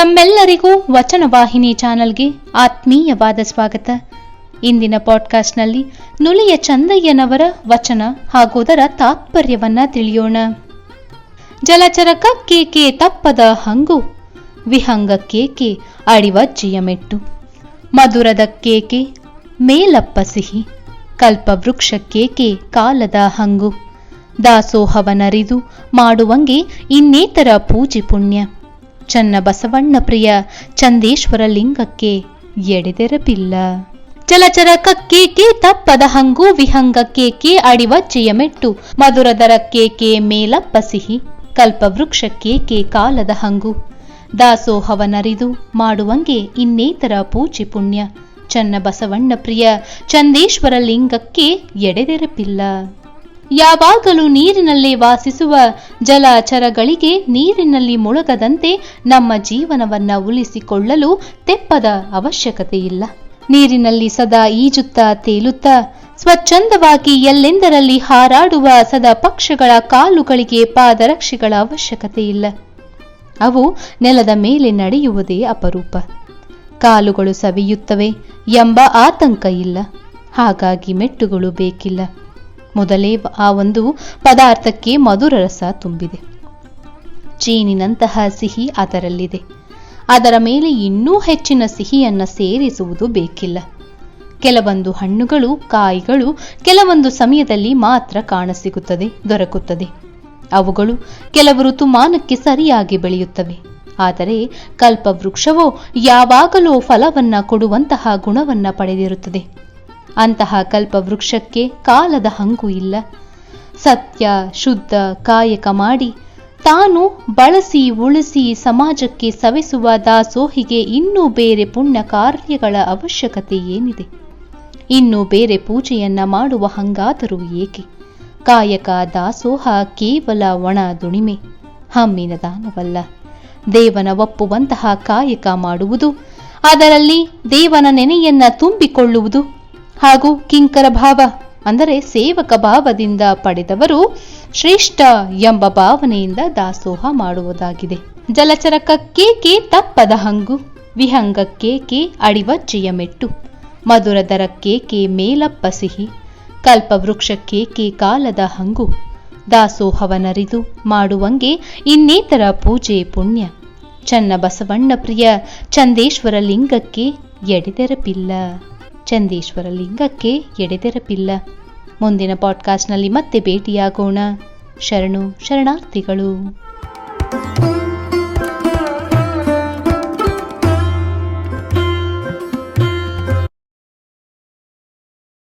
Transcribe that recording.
ತಮ್ಮೆಲ್ಲರಿಗೂ ವಚನವಾಹಿನಿ ಚಾನಲ್ಗೆ ಆತ್ಮೀಯವಾದ ಸ್ವಾಗತ. ಇಂದಿನ ಪಾಡ್ಕಾಸ್ಟ್ನಲ್ಲಿ ನುಲಿಯ ಚಂದಯ್ಯನವರ ವಚನ ಹಾಗೂ ಅದರ ತಾತ್ಪರ್ಯವನ್ನ ತಿಳಿಯೋಣ. ಜಲಚರಕಕ್ಕೇಕೆ ತಪ್ಪದ ಹಂಗು ವಿಹಂಗಕ್ಕೇಕೆ ಅಡಿವಜ್ಜಿಯ ಮೆಟ್ಟು. ಮಧುರದ ಕೇಕೆ, ಮೇಲಪ್ಪ ಸಿಹಿ ಕಲ್ಪವೃಕ್ಷಕ್ಕೇಕೆ ಕಾಲದ ಹಂಗು. ದಾಸೋಹವನರಿದು ಮಾಡುವಂಗೆ ಇನ್ನೇತರ ಪೂಜೆ ಪುಣ್ಯ. ಚನ್ನ ಬಸವಣ್ಣ ಪ್ರಿಯ ಚಂದೇಶ್ವರ ಲಿಂಗಕ್ಕೆ ಎಡೆದೆರಪಿಲ್ಲ. ಚಲಚರ ಕಕ್ಕೇಕೆ ತಪ್ಪದ ಹಂಗು ವಿಹಂಗ ಕೇಕೆ ಅಡಿವಜ್ಜೆಯ ಮೆಟ್ಟು. ಮಧುರದರ ಕೇಕೆ ಮೇಲಪ್ಪ ಸಿಹಿ ಕಲ್ಪವೃಕ್ಷಕ್ಕೇಕೆ ಕಾಲದ ಹಂಗು. ದಾಸೋಹವನರಿದು ಮಾಡುವಂಗೆ ಇನ್ನೇತರ ಪೂಜೆ ಪುಣ್ಯ. ಚನ್ನ ಬಸವಣ್ಣ ಪ್ರಿಯ ಚಂದೇಶ್ವರ ಲಿಂಗಕ್ಕೆ ಎಡೆದೆರಪಿಲ್ಲ. ಯಾವಾಗಲೂ ನೀರಿನಲ್ಲೇ ವಾಸಿಸುವ ಜಲಚರಗಳಿಗೆ ನೀರಿನಲ್ಲಿ ಮುಳುಗದಂತೆ ನಮ್ಮ ಜೀವನವನ್ನು ಉಳಿಸಿಕೊಳ್ಳಲು ತೆಪ್ಪದ ಅವಶ್ಯಕತೆ ಇಲ್ಲ. ನೀರಿನಲ್ಲಿ ಸದಾ ಈಜುತ್ತಾ, ತೇಲುತ್ತಾ, ಸ್ವಚ್ಛಂದವಾಗಿ ಎಲ್ಲೆಂದರಲ್ಲಿ ಹಾರಾಡುವ ಸದಾ ಪಕ್ಷಗಳ ಕಾಲುಗಳಿಗೆ ಪಾದರಕ್ಷೆಗಳ ಅವಶ್ಯಕತೆ ಇಲ್ಲ. ಅವು ನೆಲದ ಮೇಲೆ ನಡೆಯುವುದೇ ಅಪರೂಪ. ಕಾಲುಗಳು ಸವಿಯುತ್ತವೆ ಎಂಬ ಆತಂಕ ಇಲ್ಲ. ಹಾಗಾಗಿ ಮೆಟ್ಟುಗಳು ಬೇಕಿಲ್ಲ. ಮೊದಲೇ ಆ ಒಂದು ಪದಾರ್ಥಕ್ಕೆ ಮಧುರ ರಸ ತುಂಬಿದೆ. ಚೀನಿನಂತಹ ಸಿಹಿ ಅದರಲ್ಲಿದೆ. ಅದರ ಮೇಲೆ ಇನ್ನೂ ಹೆಚ್ಚಿನ ಸಿಹಿಯನ್ನು ಸೇರಿಸುವುದು ಬೇಕಿಲ್ಲ. ಕೆಲವೊಂದು ಹಣ್ಣುಗಳು, ಕಾಯಿಗಳು, ಕೆಲವೊಂದು ಸಮಯದಲ್ಲಿ ಮಾತ್ರ ಕಾಣಸಿಗುತ್ತದೆ, ದೊರಕುತ್ತದೆ. ಅವುಗಳು ಕೆಲವು ಋತುಮಾನಕ್ಕೆ ಸರಿಯಾಗಿ ಬೆಳೆಯುತ್ತವೆ. ಆದರೆ ಕಲ್ಪವೃಕ್ಷವೋ ಯಾವಾಗಲೂ ಫಲವನ್ನ ಕೊಡುವಂತಹ ಗುಣವನ್ನ ಪಡೆದಿರುತ್ತದೆ. ಅಂತಹ ಕಲ್ಪವೃಕ್ಷಕ್ಕೆ ಕಾಲದ ಹಂಗು ಇಲ್ಲ. ಸತ್ಯ, ಶುದ್ಧ, ಕಾಯಕ ಮಾಡಿ ತಾನು ಬಳಸಿ, ಉಳಿಸಿ ಸಮಾಜಕ್ಕೆ ಸವೆಸುವ ದಾಸೋಹಿಗೆ ಇನ್ನೂ ಬೇರೆ ಪುಣ್ಯ ಕಾರ್ಯಗಳ ಅವಶ್ಯಕತೆ ಏನಿದೆ? ಇನ್ನು ಬೇರೆ ಪೂಜೆಯನ್ನ ಮಾಡುವ ಹಂಗಾದರೂ ಏಕೆ? ಕಾಯಕ, ದಾಸೋಹ ಕೇವಲ ಒಣ ದುಣಿಮೆ, ಹಮ್ಮಿನ ದಾನವಲ್ಲ. ದೇವನ ಒಪ್ಪುವಂತಹ ಕಾಯಕ ಮಾಡುವುದು, ಅದರಲ್ಲಿ ದೇವನ ನೆನೆಯನ್ನ ತುಂಬಿಕೊಳ್ಳುವುದು ಹಾಗೂ ಕಿಂಕರ ಭಾವ, ಅಂದರೆ ಸೇವಕ ಭಾವದಿಂದ ಪಡೆದವರು ಶ್ರೇಷ್ಠ ಎಂಬ ಭಾವನೆಯಿಂದ ದಾಸೋಹ ಮಾಡುವುದಾಗಿದೆ. ಜಲಚರಕಕ್ಕೇಕೆ ತಪ್ಪದ ಹಂಗು ವಿಹಂಗಕ್ಕೇಕೆ ಅಡಿವಜ್ಜೆಯ ಮೆಟ್ಟು ಮಧುರದರಕ್ಕೇಕೆ ಮೇಲಪ್ಪ ಸಿಹಿ ಕಲ್ಪವೃಕ್ಷಕ್ಕೇಕೆ ಕಾಲದ ಹಂಗು ದಾಸೋಹವನರಿದು ಮಾಡುವಂಗೆ ಇನ್ನೇತರ ಪೂಜೆ ಪುಣ್ಯ ಚನ್ನ ಬಸವಣ್ಣ ಪ್ರಿಯ ಚಂದೇಶ್ವರ ಲಿಂಗಕ್ಕೆ ಎಡೆದೆರಪಿಲ್ಲ ಚಂದೇಶ್ವರ ಲಿಂಗಕ್ಕೆ ಎಡೆದೆರಪಿಲ್ಲ ಮುಂದಿನ ಪಾಡ್ಕಾಸ್ಟ್ನಲ್ಲಿ ಮತ್ತೆ ಭೇಟಿಯಾಗೋಣ. ಶರಣು ಶರಣಾರ್ಥಿಗಳು.